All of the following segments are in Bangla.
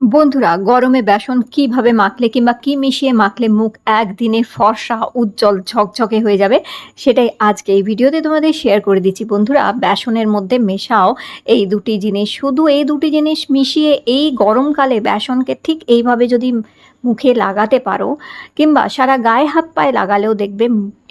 বন্ধুরা, গরমে বেসন কীভাবে মাখলে কিংবা কি মিশিয়ে মাখলে মুখ একদিনে ফর্সা, উজ্জ্বল, ঝকঝকে হয়ে যাবে, সেটাই আজকে এই ভিডিওতে তোমাদের শেয়ার করে দিচ্ছি। বন্ধুরা, বেসনের মধ্যে মেশাও এই দুটি জিনিস। শুধু এই দুটি জিনিস মিশিয়ে এই গরমকালে বেসনকে ঠিক এইভাবে যদি মুখে লাগাতে পারো, কিংবা সারা গায়ে হাত পায়ে লাগালেও দেখবে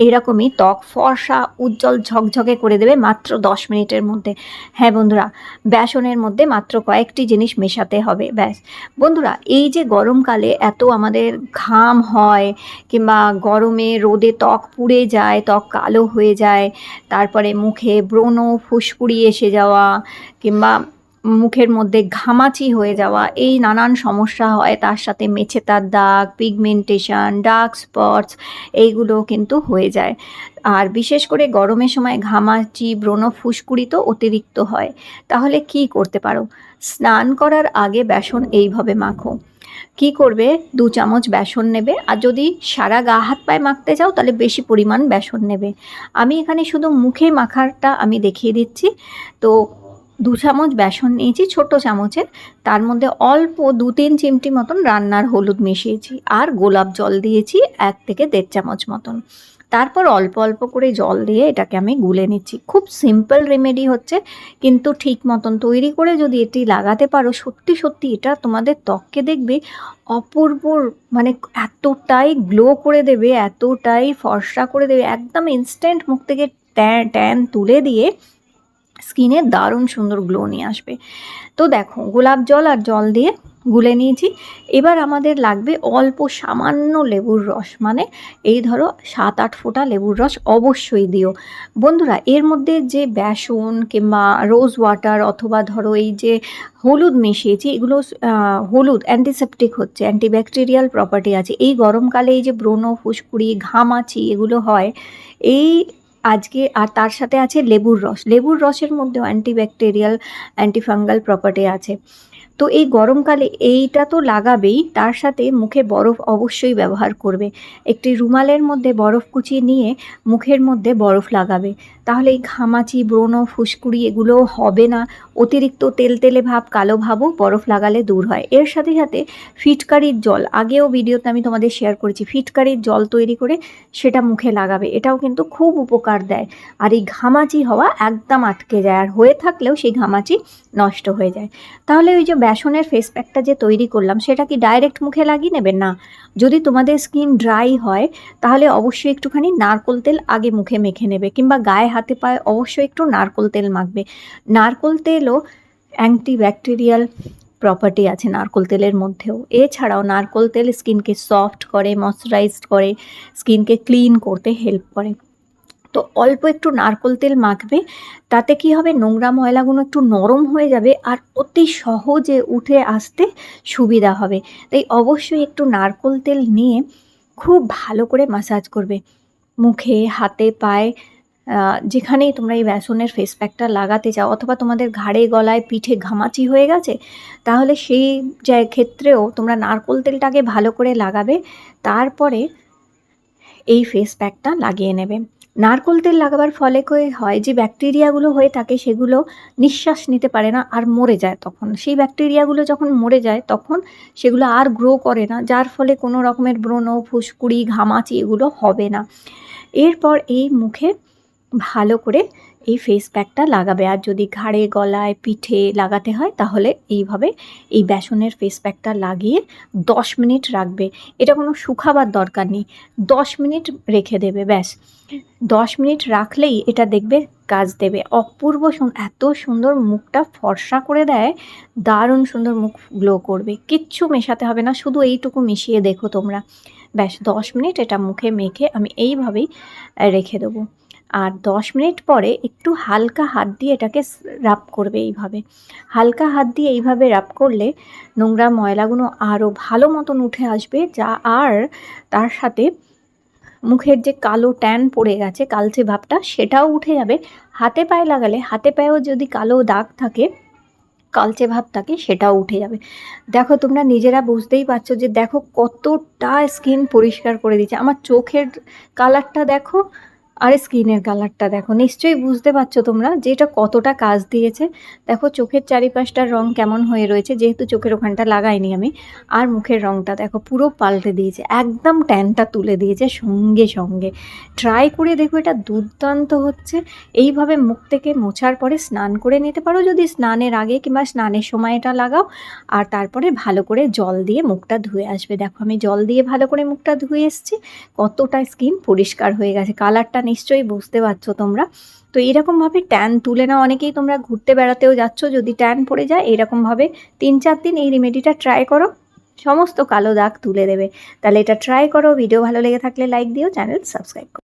এরকমই ত্বক ফর্সা, উজ্জ্বল, ঝকঝকে করে দেবে মাত্র দশ মিনিটের মধ্যে। হ্যাঁ বন্ধুরা, বেসনের মধ্যে মাত্র কয়েকটি জিনিস মেশাতে হবে, ব্যাস। বন্ধুরা, এই যে গরমকালে এত আমাদের ঘাম হয়, কিংবা গরমে রোদে ত্বক পুড়ে যায়, ত্বক কালো হয়ে যায়, তারপরে মুখে ব্রণ, ফুসকুড়ি এসে যাওয়া, কিংবা মুখের মধ্যে ঘামাচি হয়ে যাওয়া, এই নানান সমস্যা হয়। তার সাথে মেছেতার দাগ পিগমেন্টেশন ডার্ক স্পটস এইগুলো কিন্তু হয়ে যায়। আর বিশেষ করে গরমের সময় ঘামাচি, ব্রণ ফুসকুড়ি তো অতিরিক্ত হয়। তাহলে কি করতে পারো? স্নান করার আগে বেসন এইভাবে মাখো। কি করবে? দু চামচ বেসন নেবে। আর যদি সারা গা হাত পায়ে মাখতে চাও, তাহলে বেশি পরিমাণ বেসন নেবে। আমি এখানে শুধু মুখে মাখারটা আমি দেখিয়ে দিচ্ছি। তো দু চামচ বেসন নিয়েছি, ছোট চামচের। তার মধ্যে অল্প দু তিন চিমটি মতন রান্নার হলুদ মিশিয়েছি আর গোলাপ জল দিয়েছি এক থেকে দেড় চামচ মতন। তারপর অল্প অল্প করে জল দিয়ে এটাকে আমি গুলে নিচ্ছি। খুব সিম্পল রেমেডি হচ্ছে, কিন্তু ঠিক মতন তৈরি করে যদি এটি লাগাতে পারো, সত্যি সত্যি এটা তোমাদের ত্বককে দেখবে অপূর্ব মানে এতটাই গ্লো করে দেবে, এতটাই ফর্সা করে দেবে, একদম ইনস্ট্যান্ট মুখ থেকে ট্যান ট্যান তুলে দিয়ে স্কিনে দারুণ সুন্দর গ্লো নিয়ে আসবে। তো দেখো, গোলাপ জল আর জল দিয়ে গুলে নিয়েছি। এবার আমাদের লাগবে অল্প সামান্য লেবুর রস। মানে এই ধরো সাত আট ফোঁটা লেবুর রস অবশ্যই দিও। বন্ধুরা, এর মধ্যে যে বেসন কিংবা রোজ ওয়াটার অথবা ধরো এই যে হলুদ মিশিয়েছি, এগুলো হলুদ অ্যান্টিসেপটিক হচ্ছে অ্যান্টিব্যাকটেরিয়াল প্রপার্টি আছে। এই গরমকালে এই যে ব্রণ, ফুসকুড়ি, ঘামাচি এগুলো হয়, এই আজকে আর তার সাথে আছে লেবুর রস। লেবুর রসের মধ্যেও অ্যান্টিব্যাকটেরিয়াল অ্যান্টিফাঙ্গাল প্রপার্টি আছে। তো এই গরমকালে এইটা তো লাগাবেই, তার সাথে মুখে বরফ অবশ্যই ব্যবহার করবে। একটি রুমালের মধ্যে বরফ কুচিয়ে নিয়ে মুখের মধ্যে বরফ লাগাবে। তাহলে এই ঘামাচি, ব্রণ, ফুসকুড়ি এগুলো হবে না। অতিরিক্ত তেল তেলে ভাব, কালো ভাবও বরফ লাগালে দূর হয়। এর সাথে সাথে ফিটকারির জল, আগেও ভিডিওতে আমি তোমাদের শেয়ার করেছি, ফিটকারির জল তৈরি করে সেটা মুখে লাগাবে। এটাও কিন্তু খুব উপকার দেয়। আর এই ঘামাচি হওয়া একদম আটকে যায়, আর হয়ে থাকলেও সেই ঘামাচি নষ্ট হয়ে যায়। তাহলে ওই যে বেসনের ফেস প্যাকটা যে তৈরি করলাম, সেটা কি ডাইরেক্ট মুখে লাগিয়ে নেবে? না। যদি তোমাদের স্কিন ড্রাই হয়, তাহলে অবশ্যই একটুখানি নারকোল তেল আগে মুখে মেখে নেবে, কিংবা গায়ে হাতে পায়ে অবশ্যই একটু নারকোল তেল মাখবে। নারকোল তেলও অ্যান্টিব্যাকটেরিয়াল প্রপার্টি আছে নারকোল তেলের মধ্যেও। এছাড়াও নারকোল তেল স্কিনকে সফট করে, ময়শ্চারাইজড করে, স্কিনকে ক্লিন করতে হেল্প করে। তো অল্প একটু নারকোল তেল মাখবে, তাতে কি হবে? নোংরা ময়লাগুলো একটু নরম হয়ে যাবে আর অতি সহজে উঠে আসতে সুবিধা হবে। তাই অবশ্যই একটু নারকোল তেল নিয়ে খুব ভালো করে মাসাজ করবে। মুখে, হাতে, পায়ে যেখানেই তোমরা এই বেসনের ফেস প্যাকটা লাগাতে চাও অথবা তোমাদের ঘাড়ে, গলায়, পিঠে ঘামাচি হয়ে গেছে, তাহলে সেই ক্ষেত্রেও তোমরা নারকোল তেলটাকে ভালো করে লাগাবে, তারপরে এই ফেস প্যাকটা লাগিয়ে নেবে। নারকোল তেল লাগাবার ফলে হয়, যে ব্যাকটেরিয়াগুলো হয়ে থাকে সেগুলো নিঃশ্বাস নিতে পারে না আর মরে যায় তখন। সেই ব্যাকটেরিয়াগুলো যখন মরে যায় তখন সেগুলো আর গ্রো করে না, যার ফলে কোনো রকমের ব্রণ, ফুসকুড়ি, ঘামাচি এগুলো হবে না। এরপর এই মুখে ভালো করে এই ফেস প্যাকটা লাগাবে। আর যদি ঘাড়ে, গলায়, পিঠে লাগাতে হয়, তাহলে এইভাবে এই বেসনের ফেস প্যাকটা লাগিয়ে দশ মিনিট রাখবে। এটা কোনো শুকাবার দরকার নেই। দশ মিনিট রেখে দেবে, ব্যাস। দশ মিনিট রাখলেই এটা দেখবে কাজ দেবে। অপূর্ব এত সুন্দর মুখটা ফর্সা করে দেয়, দারুণ সুন্দর মুখ গ্লো করবে। কিচ্ছু মেশাতে হবে না, শুধু এইটুকু মিশিয়ে দেখো তোমরা। ব্যাস, দশ মিনিট এটা মুখে মেখে আমি এইভাবেই রেখে দেবো। আর দশ মিনিট পরে একটু হালকা হাত দিয়ে এটাকে রাপ করবে এইভাবে। হালকা হাত দিয়ে এইভাবে রাপ করলে নোংরা ময়লাগুলো আরও ভালো মতন উঠে আসবে, যা আর তার সাথে মুখের যে কালো ট্যান পড়ে গেছে, কালচে ভাবটা, সেটাও উঠে যাবে। হাতে পায়ে লাগালে, হাতে পায়েও যদি কালো দাগ থাকে, কালচে ভাব থাকে সেটাও উঠে যাবে। দেখো, তোমরা নিজেরা বুঝতেই পারছ যে দেখো কতটা স্কিন পরিষ্কার করে দিচ্ছে। আমার চোখের কালারটা দেখো আর স্কিনের কালারটা দেখো, নিশ্চয়ই বুঝতে পারছ তোমরা যে এটা কতটা কাজ দিয়েছে। দেখো, চোখের চারিপাশটার রং কেমন হয়ে রয়েছে, যেহেতু চোখের ওখানটা লাগাইনি আমি, আর মুখের রংটা দেখো পুরো পাল্টে দিয়েছে, একদম ট্যানটা তুলে দিয়েছে সঙ্গে সঙ্গে। ট্রাই করে দেখো, এটা দুর্দান্ত হচ্ছে। এইভাবে মুখ থেকে মোছার পরে স্নান করে নিতে পারো, যদি স্নানের আগে কিংবা স্নানের সময় এটা লাগাও, আর তারপরে ভালো করে জল দিয়ে মুখটা ধুয়ে আসবে। দেখো, আমি জল দিয়ে ভালো করে মুখটা ধুয়ে এসেছি, কতটা স্কিন পরিষ্কার হয়ে গেছে, কালারটা নিশ্চয়ই বুঝতে পারছ তোমরা। তো এরকমভাবে ট্যান তুলে না অনেকেই তোমরা ঘুরতে বেড়াতেও যাচ্ছ, যদি ট্যান পড়ে যায়, এরকমভাবে তিন চার দিন এই রেমেডিটা ট্রাই করো, সমস্ত কালো দাগ তুলে দেবে। তাহলে এটা ট্রাই করো ভিডিও ভালো লেগে থাকলে লাইক দিও চ্যানেল সাবস্ক্রাইব করো।